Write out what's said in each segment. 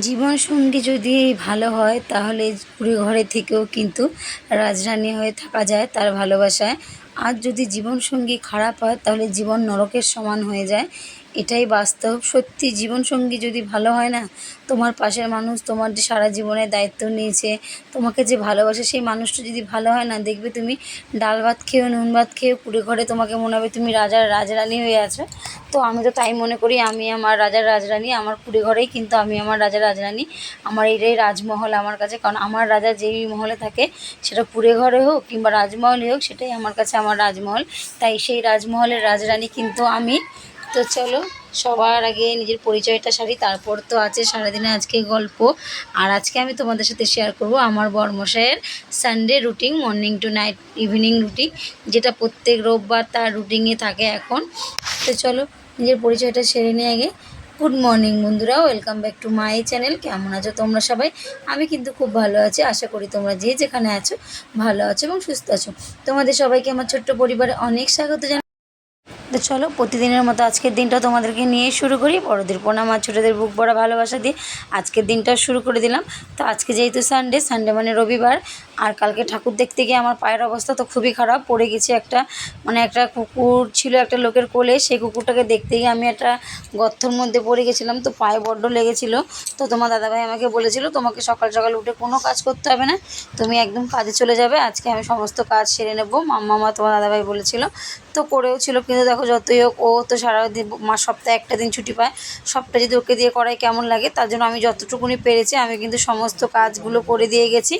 জীবনসঙ্গী যদি ভালো হয়, তাহলে কুড়ে ঘরে থেকেও কিন্তু রাজরানী হয়ে থাকা যায় তার ভালোবাসায়। আর যদি জীবনসঙ্গী খারাপ হয়, তাহলে জীবন নরকের সমান হয়ে যায়। এটাই বাস্তব। সত্যি, জীবনসঙ্গী যদি ভালো হয় না, তোমার পাশের মানুষ তোমার যে সারা জীবনের দায়িত্ব নিয়েছে, তোমাকে যে ভালোবাসে, সেই মানুষটা যদি ভালো হয় না, দেখবে তুমি ডাল ভাত খেয়েও, নুন ভাত খেয়েও কুড়ে ঘরে তোমাকে মনে হবে তুমি রাজার রাজরানী হয়ে আছো। তো আমি তো তাই মনে করি, আমি আমার রাজার রাজরানী, আমার কুড়ে ঘরেই কিন্তু আমি আমার রাজার রাজরানী, আমার এটাই রাজমহল আমার কাছে। কারণ আমার রাজা যেই মহলে থাকে, সেটা কুড়ে ঘরে হোক কিংবা রাজমহলে হোক, সেটাই আমার কাছে আমার রাজমহল। তাই সেই রাজমহলের রাজরানী কিন্তু আমি। তো চলো, সবার আগে নিজের পরিচয়টা সারি, তারপর তো আছে সারাদিনে আজকে গল্প। আর আজকে আমি তোমাদের সাথে শেয়ার করব আমার বরমশাইয়ের Sunday routine morning to night evening routine যেটা প্রত্যেক রোববার তার রুটিনে থাকে এখন। তো চলো, নিজের পরিচয়টা সেরে নিয়ে আগে। গুড মর্নিং বন্ধুরা welcome back to my channel কেমন আছো তোমরা সবাই? আমি কিন্তু খুব ভালো আছি, আশা করি তোমরা যে যেখানে আছো, ভালো আছো এবং সুস্থ আছো। তোমাদের সবাইকে আমার ছোট্ট পরিবারে অনেক স্বাগত জানাই তো চলো, প্রতিদিনের মতো আজকের দিনটা তোমাদেরকে নিয়ে শুরু করি। বড়দের প্রণাম আর ছোটোদের বুক ভরা ভালোবাসা দিয়ে আজকের দিনটা শুরু করে দিলাম। তো আজকে যেহেতু সানডে সানডে মানে রবিবার, আর কালকে ঠাকুর দেখতে গিয়ে আমার পায়ের অবস্থা তো খুবই খারাপ। পড়ে গেছে একটা মানে একটা কুকুর ছিল একটা লোকের কোলে, সেই কুকুরটাকে দেখতে গিয়ে আমি একটা গর্তর মধ্যে পড়ে গেছিলাম। তো পায়ে বড্ড লেগেছিল। তো তোমার দাদাভাই আমাকে বলেছিল, তোমাকে সকাল সকাল উঠে কোনো কাজ করতে হবে না। তুমি একদম কাজে চলে যাবে। আজকে আমি সমস্ত কাজ সেরে নেব। মাম্মা মা তোমার দাদাভাই বলেছিল। তো করেও ছিল, কিন্তু দেখো যতই হোক, ও তো সারাদিন, মা সপ্তাহে একটা দিন ছুটি পায়। সবটা যদি ওকে দিয়ে করাই কেমন লাগে, তার জন্য আমি যতটুকুনি পেরেছি, আমি কিন্তু সমস্ত কাজগুলো করে দিয়ে গেছি।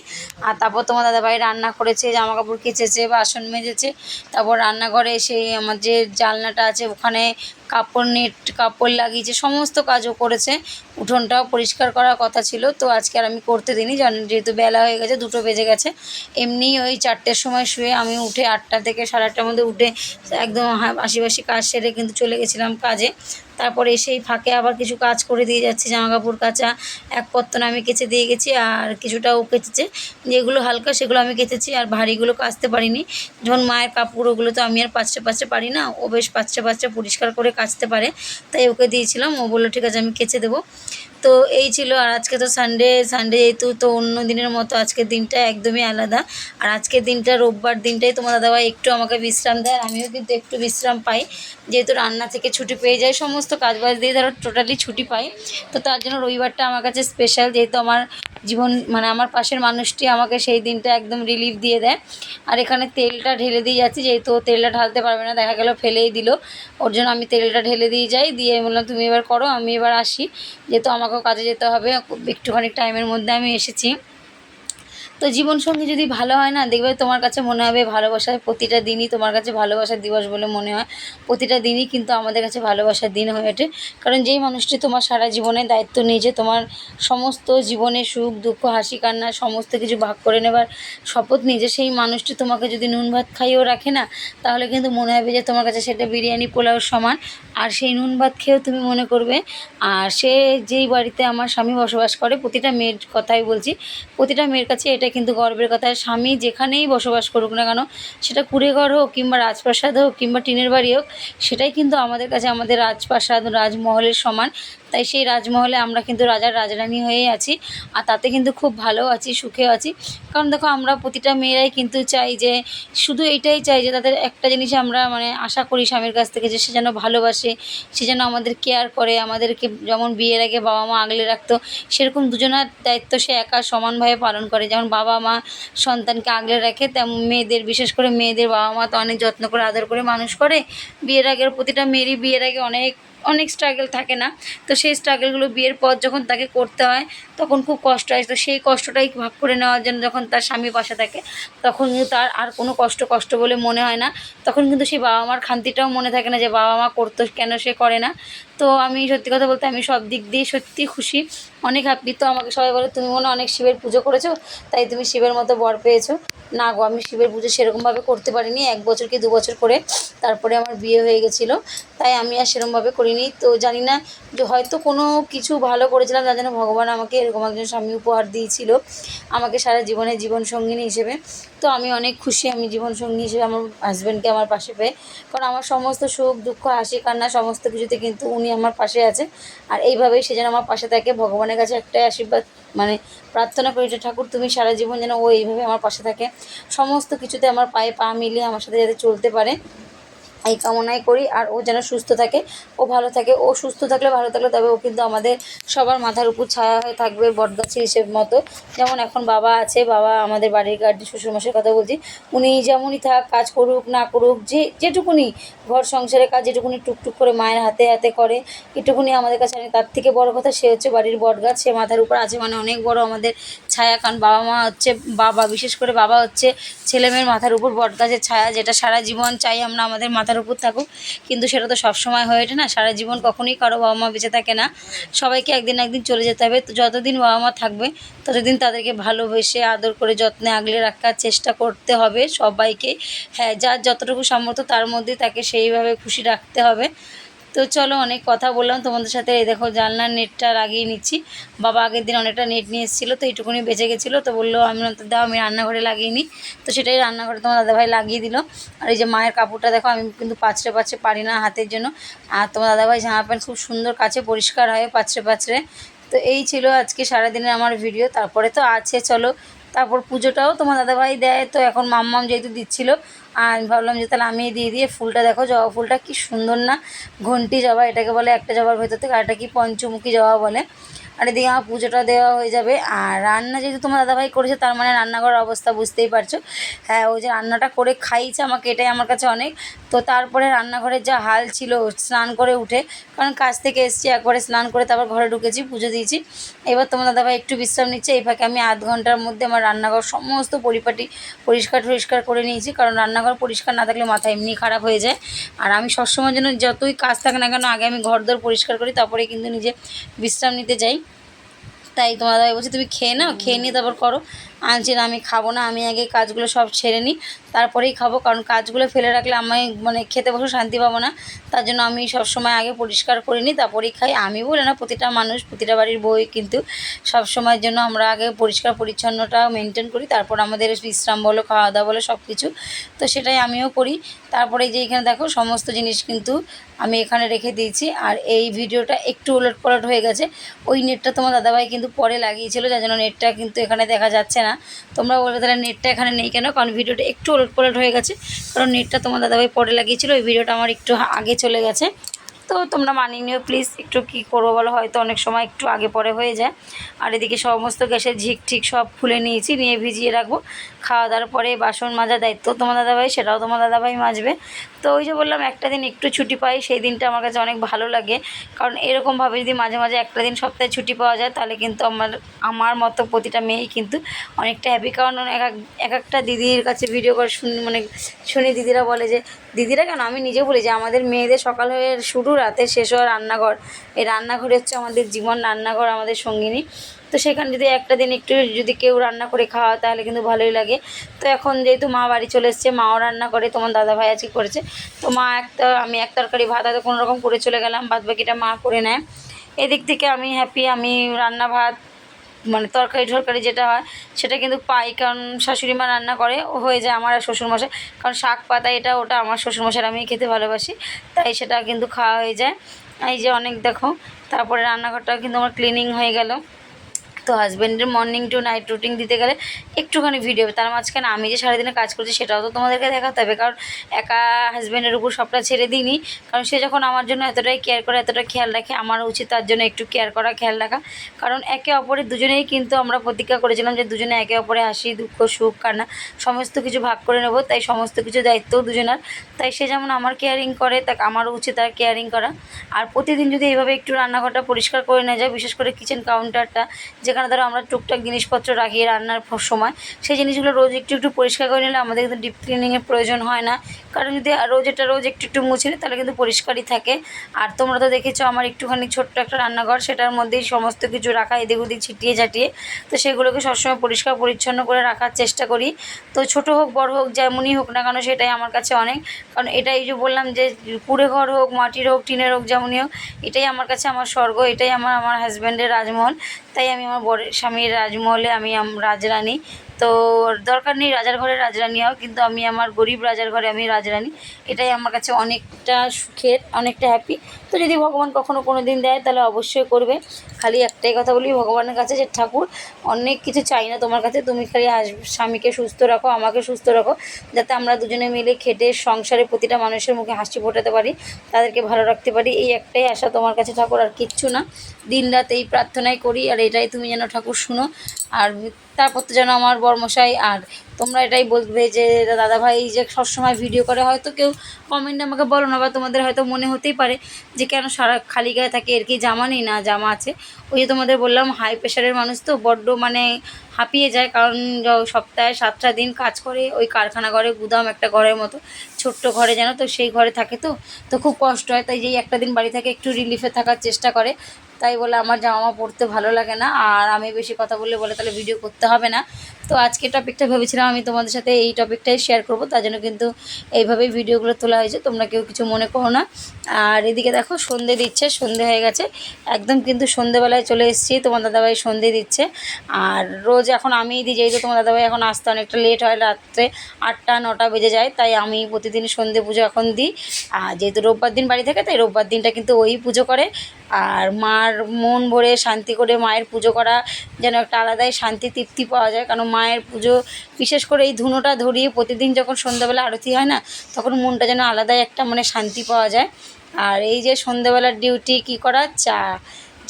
আর তারপর তোমার দাদাভাই রান্না করেছে জামা কাপড় কেচেছে বাসন মেজেছে। তারপর রান্নাঘরে সেই আমার যে জালনাটা আছে, ওখানে কাপড় নেট, কাপড় লাগিয়েছে, সমস্ত কাজও করেছে। উঠোনটাও পরিষ্কার করার কথা ছিল, তো আজকে আর আমি করতে দিইনি জানেন যেহেতু বেলা হয়ে গেছে, দুটো বেজে গেছে। এমনি ওই চারটের সময় শুয়ে আমি উঠে আটটা থেকে সাড়ে আটটার মধ্যে উঠে একদম আশিবাসি কাজ সেরে কিন্তু চলে গেছিলাম কাজে। তারপরে এসেই ফাঁকে আবার কিছু কাজ করে দিয়ে যাচ্ছি জামা কাপড় কাচা, এক পত্তন আমি কেচে দিয়ে গেছি আর কিছুটা ও কেচেছে। যেগুলো হালকা সেগুলো আমি কেচেছি আর ভারীগুলো কাচতে পারিনি। যখন মায়ের কাপড়, ওগুলো তো আমি আর পাঁচটা পাঁচটা পারি না, ও বেশ পাঁচটা পাঁচটা পরিষ্কার করে কাচতে পারে। তাই ওকে দিয়েছিলাম, ও বলল, ঠিক আছে, আমি কেচে দেবো। তো এই ছিল, আর আজকে তো সানডে সানডে যেহেতু, তো অন্য দিনের মতো আজকের দিনটা একদমই আলাদা। আর আজকের দিনটা রোববার দিনটাই তোমার দাদাভাই একটু আমাকে বিশ্রাম দেয়, আর আমিও কিন্তু একটু বিশ্রাম পাই। যেহেতু রান্না থেকে ছুটি পেয়ে যাই সমস্ত কাজবাজ দিয়ে ধরো টোটালি ছুটি পাই। তো তার জন্য রবিবারটা আমার কাছে স্পেশাল যেহেতু আমার জীবন মানে আমার পাশের মানুষটি আমাকে সেই দিনটা একদম রিলিফ দিয়ে দেয়। আর এখানে তেলটা ঢেলে দিয়ে যাচ্ছি, যেহেতু তেলটা ঢালতে পারবে না, দেখা গেল ফেলেই দিল। ওর জন্য আমি তেলটা ঢেলে দিয়ে যাই, দিয়ে বললাম, তুমি এবার করো, আমি এবার আসি। যেহেতু আমাকেও কাজে যেতে হবে। একটুখানি টাইমের মধ্যে আমি এসেছি। তো জীবনসঙ্গী যদি ভালো হয় না, দেখবে তোমার কাছে মনে হবে ভালোবাসার প্রতিটা দিনই তোমার কাছে ভালোবাসার দিবস বলে মনে হয়। প্রতিটা দিনই কিন্তু আমাদের কাছে ভালোবাসার দিন হয়ে ওঠে। কারণ যেই মানুষটি তোমার সারা জীবনে দায়িত্ব নিয়েছে তোমার সমস্ত জীবনে সুখ, দুঃখ, হাসি, কান্না সমস্ত কিছু ভাগ করে নেবার শপথ নিয়েছে সেই মানুষটি তোমাকে যদি নুন ভাত খাইয়েও রাখে না, তাহলে কিন্তু মনে হবে যে তোমার কাছে সেটা বিরিয়ানি, পোলাওর সমান। আর সেই নুন ভাত খেয়েও তুমি মনে করবে। আর সে যেই বাড়িতে আমার স্বামী বসবাস করে, প্রতিটা মেয়ের কথাই বলছি, প্রতিটা মেয়ের কাছে এটা কিন্তু গর্বের কথা, স্বামী যেখানেই বসবাস করুক না কেন, সেটা কুড়েঘর হোক কিংবা রাজপ্রাসাদ হোক কিংবা টিনের বাড়ি হোক, সেটাই কিন্তু আমাদের কাছে আমাদের রাজপ্রাসাদ, রাজমহলের সমান। তাই সেই রাজমহলে আমরা কিন্তু রাজার রাজরানী হয়েই আছি আর তাতে কিন্তু খুব ভালো আছি, সুখেও আছি। কারণ দেখো, আমরা প্রতিটা মেয়েরাই কিন্তু চাই যে, শুধু এইটাই চাই যে, তাদের একটা জিনিস আমরা মানে আশা করি স্বামীর কাছ থেকে যে, সে যেন ভালোবাসে, সে যেন আমাদের কেয়ার করে, আমাদেরকে যেমন বিয়ের আগে বাবা মা আগলে রাখতো, সেরকম দুজনার দায়িত্ব সে একা সমানভাবে পালন করে। যেমন বাবা মা সন্তানকে আগলে রাখে, তেমন মেয়েদের, বিশেষ করে মেয়েদের বাবা মা তো অনেক যত্ন করে, আদর করে মানুষ করে। বিয়ের আগের প্রতিটা মেয়েরই বিয়ের আগে অনেক অনেক স্ট্রাগল থাকে না। তো সেই স্ট্রাগলগুলো বিয়ের পর যখন তাকে করতে হয়, তখন খুব কষ্ট হয়। তো সেই কষ্টটাই ভাগ করে নেওয়ার জন্য যখন তার স্বামী পাশে থাকে, তখন কিন্তু তার আর কোনো কষ্ট কষ্ট বলে মনে হয় না। তখন কিন্তু সেই বাবা মার খান্তিটাও মনে থাকে না যে বাবা মা করতো কেন সে করে না। তো আমি সত্যি কথা বলতে আমি সব দিক দিয়ে সত্যি খুশি, অনেক হ্যাপি তো আমাকে সবাই বলে, তুমি মনে অনেক শিবের পুজো করেছ, তাই তুমি শিবের মতো বর পেয়েছ। না গো, আমি শিবের পুজো সেরকমভাবে করতে পারিনি। এক বছর কি দু বছর করে তারপরে আমার বিয়ে হয়ে গেছিল। তাই আমি আর সেরকমভাবে করিনি। তো জানি না, যে হয়তো কোনো কিছু ভালো করেছিলাম যার জন্য ভগবান আমাকে এরকম একজন স্বামী উপহার দিয়েছিল। আমাকে সারা জীবনে জীবন সঙ্গিনী হিসেবে। তো আমি অনেক খুশি আমি জীবনসঙ্গী হিসেবে আমার হাজব্যান্ডকে আমার পাশে পেয়ে। কারণ আমার সমস্ত সুখ, দুঃখ, হাসি, কান্না সমস্ত কিছুতে কিন্তু উনি আমার পাশে আছে আর এইভাবেই সে যেন আমার পাশে থাকে, ভগবানের কাছে একটাই আশীর্বাদ মানে প্রার্থনা করি যে, ঠাকুর, তুমি সারা জীবন যেন ও এইভাবে আমার পাশে থাকে। সমস্ত কিছুতে আমার পায়ে পা মিলিয়ে আমার সাথে যাতে চলতে পারে। এই কামনাই করি, আর ও যেন সুস্থ থাকে, ও ভালো থাকে, ও সুস্থ থাকলে ভালো থাকলে, তবে ও কিন্তু আমাদের সবার মাথার উপর ছায়া হয়ে থাকবে বটগাছের হিসেব মতো। যেমন এখন বাবা আছে, বাবা আমাদের বাড়ির গার্ডি শ্বশুরমশাইয়ের কথা বলছি, উনি যেমনই থাক, কাজ করুক, না করুক, যে, যেটুকুনি ঘর সংসারের কাজ, যেটুকুনি টুকটুক করে মায়ের হাতে হাতে করে, এটুকুনি আমাদের কাছে আনে। তার থেকে বড় কথা, সে হচ্ছে বাড়ির বটগাছ, সে মাথার উপর আছে মানে অনেক বড় আমাদের ছায়া, কারণ বাবা মা হচ্ছে বাবা, বিশেষ করে বাবা হচ্ছে ছেলে মেয়ের মাথার উপর বটগাছের ছায়া, যেটা সারা জীবন চাই আমরা আমাদের মাথার উপর থাকুক। কিন্তু সেটা তো সবসময় হয়ে ওঠে না। সারা জীবন কখনোই কারও বাবা মা বেঁচে থাকে না। সবাইকে একদিন একদিন চলে যেতে হবে। তো যতদিন বাবা মা থাকবে, ততদিন তাদেরকে ভালোবেসে, আদর করে, যত্নে আগলে রাখার চেষ্টা করতে হবে সবাইকে। হ্যাঁ যার যতটুকু সামর্থ্য তার মধ্যে তাকে সেইভাবে খুশি রাখতে হবে। তো চলো অনেক কথা বললাম। তোমাদের সাথে এই দেখো জানলার নেটটা লাগিয়ে নিচ্ছি। বাবা আগের দিন অনেকটা নেট নিয়ে এসেছিল, তো এইটুকুনি বেঁচে গেছিল, তো বলল আমি দাও, আমি রান্নাঘরে লাগিয়ে নিই। তো সেটাই রান্নাঘরে তোমার দাদাভাই লাগিয়ে দিল। আর এই যে মায়ের কাপড়টা দেখো, আমি কিন্তু পাঁচড়ে পাঁচড়ে পারি না হাতের জন্য। আর তোমার দাদাভাই জামা প্যান্ট খুব সুন্দর কাছে পরিষ্কার হয় পাঁচড়ে পাঁচড়ে। তো এই ছিল আজকে সারাদিনের আমার ভিডিও, তারপরে তো আছে, চলো তারপর পুজোটাও তোমার দাদাভাই দেয়, তো এখন মাম্মাম যেহেতু দিচ্ছিল, আর আমি ভাবলাম যে তাহলে আমি দিয়ে দিয়ে ফুলটা দেখো, জবা ফুলটা কি সুন্দর না, ঘন্টি জবা এটাকে বলে একটা জবার ভেতর থেকে আরেকটা কি পঞ্চমুখী জবা বলে। আর এদিকে আমার পুজোটা দেওয়া হয়ে যাবে। আর রান্না যেহেতু তোমার দাদাভাই করেছে, তার মানে রান্নাঘরের অবস্থা বুঝতেই পারছ। হ্যাঁ ওই যে রান্নাটা করে খাইছে আমাকে, এটাই আমার কাছে অনেক। তো তারপরে রান্নাঘরের যা হাল ছিল, স্নান করে উঠে, কারণ কাজ থেকে এসেছি, একবারে স্নান করে তারপর ঘরে ঢুকেছি, পুজো দিয়েছি। এবার তোমার দাদাভাই একটু বিশ্রাম নিচ্ছে, এই ফাঁকে আমি আধ ঘণ্টার মধ্যে আমার রান্নাঘর সমস্ত পরিপাটি পরিষ্কার টরিষ্কার করে নিয়েছি, কারণ রান্নাঘর পরিষ্কার না থাকলে মাথা এমনি খারাপ হয়ে যায়। আর আমি সবসময় যেন যতই কাজ থাকে না কেন, আগে আমি ঘর দর পরিষ্কার করি, তারপরে কিন্তু নিজে বিশ্রাম নিতে যাই। তাই তোমার বলছি বলছে তুমি খেয়ে নাও খেয়ে নিয়ে তারপর করো। আনছি না আমি খাব না, আমি আগে কাজগুলো সব ছেড়ে নিই, তারপরেই খাব, কারণ কাজগুলো ফেলে রাখলে আমি মানে খেতে বসে শান্তি পাবো না, তার জন্য আমি সবসময় আগে পরিষ্কার করে নিই, তারপরেই খাই। আমি বলে না, প্রতিটা মানুষ, প্রতিটা বাড়ির বই কিন্তু সব সময়ের জন্য আমরা আগে পরিষ্কার পরিচ্ছন্নটা মেনটেন করি, তারপর আমাদের বিশ্রাম বলো খাওয়া দাওয়া বলো সব কিছু তো সেটাই আমিও করি। তারপরে যে এখানে দেখো, সমস্ত জিনিস কিন্তু আমি এখানে রেখে দিয়েছি, আর এই ভিডিওটা একটু উলট পালট হয়ে গেছে। ওই নেটটা তোমার দাদাভাই কিন্তু পরে লাগিয়েছিল, যার জন্য নেটটা কিন্তু এখানে দেখা যাচ্ছে না। তোমরা বলবে তাহলে নেটটা এখানে নেই কেন? কারণ ভিডিওটা একটু ওল্ট পোল্ট হয়ে গেছে। কারণ নেটটা তোমার দাদাভাই পরে লাগিয়েছিল, ওই ভিডিওটা আমার একটু আগে চলে গেছে। তো তোমরা মানিয়ে নিও প্লিজ একটু কী করব বলো? হয়তো অনেক সময় একটু আগে পরে হয়ে যায়। আর এদিকে সমস্ত গ্যাসের ঝিক ঠিক সব খুলে নিয়েছি, নিয়ে ভিজিয়ে রাখব। খাওয়া দাওয়ার পরে বাসন মাজার দায়িত্ব তোমার দাদাভাই, সেটাও তোমার দাদাভাই মাজবে। তো ওই যে বললাম, একটা দিন একটু ছুটি পাই, সেই দিনটা আমার কাছে অনেক ভালো লাগে। কারণ এরকমভাবে যদি মাঝে মাঝে একটা দিন সপ্তাহে ছুটি পাওয়া যায়, তাহলে কিন্তু আমার আমার মতো প্রতিটা মেয়েই কিন্তু অনেকটা হ্যাপি কারণ এক এক এক একটা দিদির কাছে ভিডিও করে শুনি মানে শুনি দিদিরা বলে যে, দিদিরা কেন? আমি নিজে বলি যে, আমাদের মেয়েদের সকাল হয়ে শুরু রাতে শেষ হওয়ার রান্নাঘর। এই রান্নাঘরে হচ্ছে আমাদের জীবন, রান্নাঘর আমাদের সঙ্গিনী। তো সেখানে যদি একটা দিন একটু যদি কেউ রান্না করে খাওয়া তাহলে কিন্তু ভালোই লাগে। তো এখন যেহেতু মা বাড়ি চলে এসছে, মাও রান্না করে, তোমার দাদা ভাই আজকে করেছে। তো মা একটা, আমি এক তরকারি ভাত হয়তো কোনোরকম করে চলে গেলাম বাদ বাকিটা মা করে নেয়। এদিক থেকে আমি হ্যাপি আমি রান্না ভাত মানে তরকারি টরকারি যেটা হয়, সেটা কিন্তু পাই। কারণ শাশুড়ি মা রান্না করে হয়ে যায় আমার আর শ্বশুরমশাই। কারণ শাক পাতা, এটা ওটা আমার শ্বশুরমশাই আমি খেতে ভালোবাসি। তাই সেটা কিন্তু খাওয়া হয়ে যায়। এই যে অনেক দেখো, তারপরে রান্নাঘরটাও কিন্তু আমার ক্লিনিং হয়ে গেল। তো হাজব্যান্ডের মর্নিং টু নাইট রুটিন দিতে গেলে একটুখানি ভিডিও তার মাঝখানে আমি যে সারাদিনে কাজ করছি সেটাও তো তোমাদেরকে দেখাতে হবে। কারণ একা হাজব্যান্ডের উপর সবটা ছেড়ে দিইনি। কারণ সে যখন আমার জন্য এতটাই কেয়ার করে, এতটা খেয়াল রাখে, আমার উচিত তার জন্য একটু কেয়ার করা, খেয়াল রাখা। কারণ একে অপরের দুজনেই কিন্তু আমরা প্রতিজ্ঞা করেছিলাম যে দুজনে একে অপরে হাসি, দুঃখ, সুখ, কান্না সমস্ত কিছু ভাগ করে নেব। তাই সমস্ত কিছু দায়িত্বও দুজনার। তাই সে যেমন আমার কেয়ারিং করে তা আমারও উচিত তার কেয়ারিং করা। আর প্রতিদিন যদি এইভাবে একটু রান্নাঘরটা পরিষ্কার করে নেওয়া যায়, বিশেষ করে কিচেন কাউন্টারটা যেখানে যেখানে ধরো আমরা টুকটাক জিনিসপত্র রাখি রান্নার সময়, সেই জিনিসগুলো রোজ একটু একটু পরিষ্কার করে নিলে আমাদের কিন্তু ডিপ ক্লিনিংয়ের প্রয়োজন হয় না। কারণ যদি রোজ এটা রোজ একটু একটু মুছে নিই, তাহলে কিন্তু পরিষ্কারই থাকে। আর তোমরা তো দেখেছ আমার একটুখানি ছোট্ট একটা রান্নাঘর, সেটার মধ্যেই সমস্ত কিছু রাখা, এদিক ওদিক ছিটিয়ে ঝাটিয়ে। তো সেগুলোকে সবসময় পরিষ্কার পরিচ্ছন্ন করে রাখার চেষ্টা করি। তো ছোট হোক, বড় হোক, যেমনই হোক না কেন, সেটাই আমার কাছে অনেক। কারণ এটাই যে বললাম যে, কুড়ে ঘর হোক, মাটির হোক, টিনের হোক, যেমনই হোক, এটাই আমার কাছে আমার স্বর্গ, এটাই আমার আমার হাজব্যান্ডের রাজমহল। তাই আমি আমার বরের স্বামীর রাজমহলে আম- রাজরানী তো দরকার নেই রাজার ঘরে রাজরানী হও, কিন্তু আমি আমার গরিব রাজার ঘরে আমি রাজরানী। এটাই আমার কাছে অনেকটা সুখের, অনেকটা হ্যাপি তো যদি ভগবান কখনো কোনো দিন দেয়, তাহলে অবশ্যই করবে। খালি একটাই কথা বলি, ভগবানের কাছে যে ঠাকুর, অনেক কিছু চাই না তোমার কাছে। তুমি খালি স্বামীকে সুস্থ রাখো, আমাকে সুস্থ রাখো, যাতে আমরা দুজনে মিলে খেটে সংসারে প্রতিটা মানুষের মুখে হাসি ফোটাতে পারি, তাদেরকে ভালো রাখতে পারি। এই একটাই আশা তোমার কাছে ঠাকুর, আর কিচ্ছু না। দিন রাত এই প্রার্থনাই করি, আর এটাই তুমি যেন ঠাকুর শুনো। আর তারপর তো যেন আমার বর্মশাই, আর তোমরা এটাই বলবে যে, দাদাভাই যে সবসময় ভিডিও করে, হয়তো কেউ কমেন্টে আমাকে বলো না, বা তোমাদের হয়তো মনে হতেই পারে যে, কেন সারা খালি গায়ে থাকে, এর কি জামা নেই? না, জামা আছে। ওই যে তোমাদের বললাম হাই প্রেশারের মানুষ তো বড্ড মানে হাঁপিয়ে যায়, কারণ সপ্তাহে সাতটা দিন কাজ করে, ওই কারখানা ঘরে, গুদাম একটা ঘরের মতো, ছোট্ট ঘরে যেন তো সেই ঘরে থাকে তো তো খুব কষ্ট হয়। তাই যেই একটা দিন বাড়ি থেকে একটু রিলিফে থাকার চেষ্টা করে। তাই বলে আমার জামা পরতে ভালো লাগে না, আর আমি বেশি কথা বললে বলে তাহলে ভিডিও করতে হবে না। তো আজকে টপিকটা ভেবেছিলাম আমি তোমাদের সাথে এই টপিকটাই শেয়ার করব, তার জন্য কিন্তু এইভাবেই ভিডিওগুলো তোলা হয়েছে, তোমরা কেউ কিছু মনে করো না। আর এদিকে দেখো, সন্ধে দিচ্ছে, সন্ধে হয়ে গেছে। একদম কিন্তু সন্ধেবেলায় চলে এসেছি, তোমার দাদাভাই সন্ধে দিচ্ছে। আর রোজ এখন আমিই দিই যেহেতু তোমার দাদাভাই এখন আসতে অনেকটা লেট হয়, রাত্রে আটটা, নটা বেজে যায়, তাই আমি প্রতিদিন সন্ধে পুজো এখন দিই। আর যেহেতু রোববার দিন বাড়ি থাকে, তাই রোববার দিনটা কিন্তু ওই পুজো করে। আর মার মন ভরে শান্তি করে মায়ের পুজো করা, যেন একটা আলাদাই শান্তি, তৃপ্তি পাওয়া যায়। কারণ মায়ের পুজো, বিশেষ করে এই ধুনোটা ধরিয়ে প্রতিদিন যখন সন্ধ্যাবেলা আরতি হয় না, তখন মনটা যেন আলাদাই একটা মানে শান্তি পাওয়া যায়। আর এই যে সন্ধ্যাবেলার ডিউটি কি করা? চা।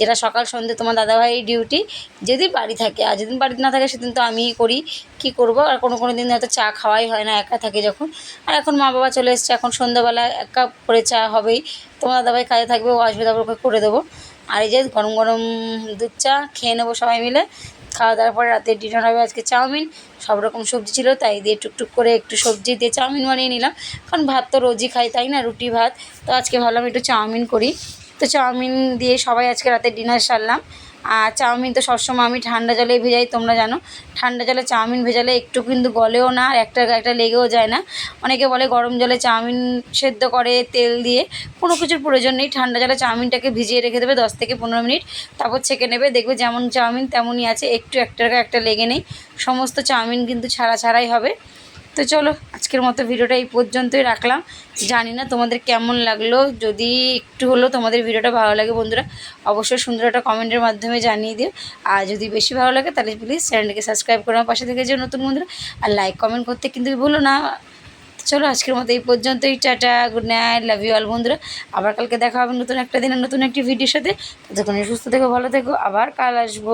যেটা সকাল সন্ধ্যে তোমার দাদাভাইয়ের ডিউটি যেদিন বাড়ি থাকে। আর যেদিন বাড়িতে না থাকে, সেদিন তো আমিই করি। কি করব? আর কোনো কোনো দিন হয়তো চা খাওয়াই হয় না, একা থাকে যখন। আর এখন মা বাবা চলে এসছে, এখন সন্ধ্যাবেলা এক কাপ করে চা হবেই। তোমার দাদাভাই কাজে থাকবে, ও আসবে, তারপর করে দেবো। আর এই যে গরম গরম দুধ চা খেয়ে নেব সবাই মিলে। খাওয়া দাওয়ার পরে রাতে ডিনার হবে আজকে চাউমিন। সব রকম সবজি ছিল, তাই দিয়ে টুকটুক করে একটু সবজি দিয়ে চাউমিন বানিয়ে নিলাম। কারণ ভাত তো রোজই খাই, তাই না? রুটি, ভাত। তো আজকে ভাবলাম একটু চাউমিন করি। তো চাউমিন দিয়ে সবাই আজকে রাতে ডিনার সারলাম। আর চাউমিন তো সবসময় আমি ঠান্ডা জলে ভেজাই, তোমরা জানো। ঠান্ডা জলে চাউমিন ভেজালে একটু কিন্তু গলেও না, আর একটা একটা লেগেও যায় না। অনেকে বলে গরম জলে চাউমিন সেদ্ধ করে তেল দিয়ে, কোনো কিছুর প্রয়োজন নেই। ঠান্ডা জলে চাউমিনটাকে ভিজিয়ে রেখে দেবে দশ থেকে পনেরো মিনিট। তারপর ছেঁকে নেবে, দেখবে যেমন চাউমিন তেমনই আছে, একটু একটা একটা লেগে নেই। সমস্ত চাউমিন কিন্তু ছাড়া ছাড়াই হবে। তো চলো, আজকের মতো ভিডিওটা এই পর্যন্তই রাখলাম। জানি না তোমাদের কেমন লাগল, যদি একটু হলেও তোমাদের ভিডিওটা ভালো লাগে বন্ধুরা, অবশ্যই সুন্দর একটা কমেন্টের মাধ্যমে জানিয়ে দিও। আর যদি বেশি ভালো লাগে, তাহলে প্লিজ চ্যানেলটিকে সাবস্ক্রাইব করে আমার পাশে থেকে যে নতুন বন্ধুরা, আর লাইক কমেন্ট করতে কিন্তু ভুলো না। চলো, আজকের মতো এই পর্যন্তই, tata good night love you all বন্ধুরা। আবার কালকে দেখা হবে নতুন একটা দিনের নতুন একটি ভিডিওর সাথে। ততক্ষণ সুস্থ থেকো, ভালো থেকো, আবার কাল আসব।